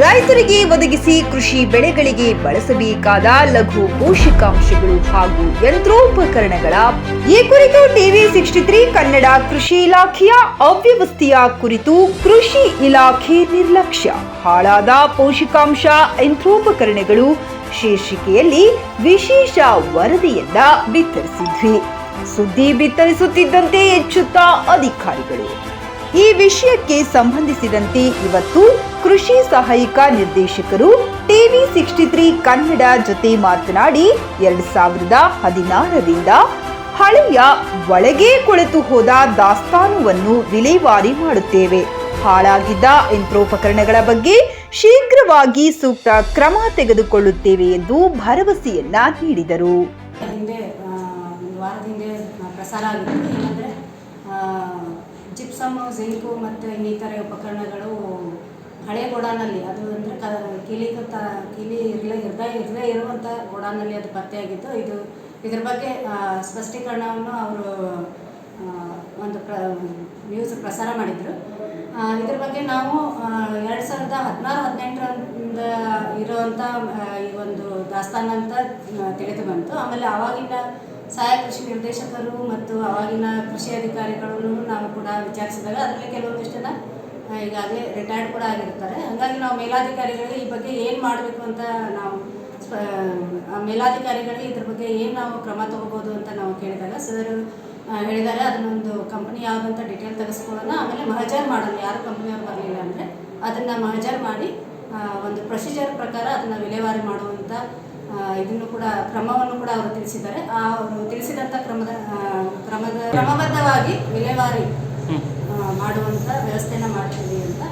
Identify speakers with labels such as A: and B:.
A: ರೈತರಿಗೆ ಒದಗಿಸಿ ಕೃಷಿ ಬೆಳೆಗಳಿಗೆ ಬಳಸಬೇಕಾದ ಲಘು ಪೋಷಕಾಂಶಗಳು ಹಾಗೂ ಯಂತ್ರೋಪಕರಣಗಳ ಈ ಕುರಿತು ಟಿವಿ ಸಿಕ್ಸ್ಟಿ ತ್ರೀ ಕನ್ನಡ ಕೃಷಿ ಇಲಾಖೆಯ ಅವ್ಯವಸ್ಥೆಯ ಕುರಿತು ಕೃಷಿ ಇಲಾಖೆ ನಿರ್ಲಕ್ಷ್ಯ. ಹಾಳಾದ ಪೋಷಕಾಂಶ, ಯಂತ್ರೋಪಕರಣಗಳು ಶೀರ್ಷಿಕೆಯಲ್ಲಿ ವಿಶೇಷ ವರದಿಯನ್ನ ಬಿತ್ತರಿಸಿದ್ವಿ. ಸುದ್ದಿ ಬಿತ್ತರಿಸುತ್ತಿದ್ದಂತೆ ಎಚ್ಚುತ್ತಾ ಅಧಿಕಾರಿಗಳು. ಈ ವಿಷಯಕ್ಕೆ ಸಂಬಂಧಿಸಿದಂತೆ ಇವತ್ತು ಕೃಷಿ ಸಹಾಯಕ ನಿರ್ದೇಶಕರು ಟಿವಿ ಸಿಕ್ಸ್ಟಿ ತ್ರೀ ಕನ್ನಡ ಜೊತೆ ಮಾತನಾಡಿ ಎರಡು ಸಾವಿರದ ಹದಿನಾರರಿಂದ ಹಳೆಯ ಒಳಗೆ ಕೊಳೆತು ಹೋದ ದಾಸ್ತಾನುವನ್ನು ವಿಲೇವಾರಿ ಮಾಡುತ್ತೇವೆ. ಹಾಳಾಗಿದ್ದ ಯಂತ್ರೋಪಕರಣಗಳ ಬಗ್ಗೆ ಶೀಘ್ರವಾಗಿ ಸೂಕ್ತ ಕ್ರಮ ತೆಗೆದುಕೊಳ್ಳುತ್ತೇವೆ ಎಂದು ಭರವಸೆಯನ್ನ ನೀಡಿದರು.
B: ಪ್ರಸಾರ ಜಿಪ್ಸಮ್ಮು ಜಿಂಕು ಮತ್ತು ಇನ್ನಿತರ ಉಪಕರಣಗಳು ಹಳೆ ಗೋಡಾನಲ್ಲಿ ಅದು ಅಂದರೆ ಕ, ಕಿಲಿ ತ ಕಿಲಿ ಇರಲೇ, ಇರದೇ ಇರದೇ ಇರುವಂಥ ಗೋಡಾನಲ್ಲಿ ಅದು ಪತ್ತೆಯಾಗಿತ್ತು ಇದು ಇದ್ರ ಬಗ್ಗೆ ಸ್ಪಷ್ಟೀಕರಣವನ್ನು ಅವರು ಒಂದು ಪ್ರ, ನ್ಯೂಸ್ ಪ್ರಸಾರ ಮಾಡಿದರು. ಇದ್ರ ಬಗ್ಗೆ ನಾವು ಎರಡು ಸಾವಿರದ ಹದಿನಾರು ಹದಿನೆಂಟರಿಂದ ಇರುವಂಥ ಈ ಒಂದು ದಾಸ್ತಾನ ಅಂತ ತಿಳಿದು ಬಂತು. ಆಮೇಲೆ ಆವಾಗಿನ ಸಹಾಯ ಕೃಷಿ ನಿರ್ದೇಶಕರು ಮತ್ತು ಆವಾಗಿನ ಕೃಷಿ ಅಧಿಕಾರಿಗಳನ್ನು ನಾವು ಕೂಡ ವಿಚಾರಿಸಿದಾಗ ಅದರಲ್ಲಿ ಕೆಲವೊಂದಿಷ್ಟು ಜನ ಈಗಾಗಲೇ ರಿಟೈರ್ಡ್ ಕೂಡ ಆಗಿರ್ತಾರೆ. ಹಾಗಾಗಿ ನಾವು ಮೇಲಾಧಿಕಾರಿಗಳಿಗೆ ಈ ಬಗ್ಗೆ ಏನು ಮಾಡಬೇಕು ಅಂತ ನಾವು ಮೇಲಾಧಿಕಾರಿಗಳಿಗೆ ಇದ್ರ ಬಗ್ಗೆ ಏನು ನಾವು ಕ್ರಮ ತಗೋಬೋದು ಅಂತ ನಾವು ಕೇಳಿದಾಗ ಸರ್ ಹೇಳಿದ್ದಾರೆ, ಅದನ್ನೊಂದು ಕಂಪ್ನಿ ಯಾವುದಂತ ಡೀಟೇಲ್ ತೆಗೆಸ್ಕೊಳ್ಳೋಣ. ಆಮೇಲೆ ಮಹಜರ್ ಮಾಡೋಣ. ಯಾರು ಕಂಪ್ನಿಯವ್ರು ಬರಲಿಲ್ಲ ಅಂದರೆ ಅದನ್ನು ಮಹಜರ್ ಮಾಡಿ ಒಂದು ಪ್ರೊಸೀಜರ್ ಪ್ರಕಾರ ಅದನ್ನು ವಿಲೇವಾರಿ ಮಾಡುವಂಥ ಇದನ್ನು ಕೂಡ ಕ್ರಮವನ್ನು ಕೂಡ ಅವರು ತಿಳಿಸಿದ್ದಾರೆ. ಆ ಅವರು ತಿಳಿಸಿದಂಥ ಕ್ರಮದ ಕ್ರಮದ ಕ್ರಮಬದ್ಧವಾಗಿ ವಿಲೇವಾರಿ ಮಾಡುವಂಥ ವ್ಯವಸ್ಥೆಯನ್ನು ಮಾಡ್ತೀವಿ ಅಂತ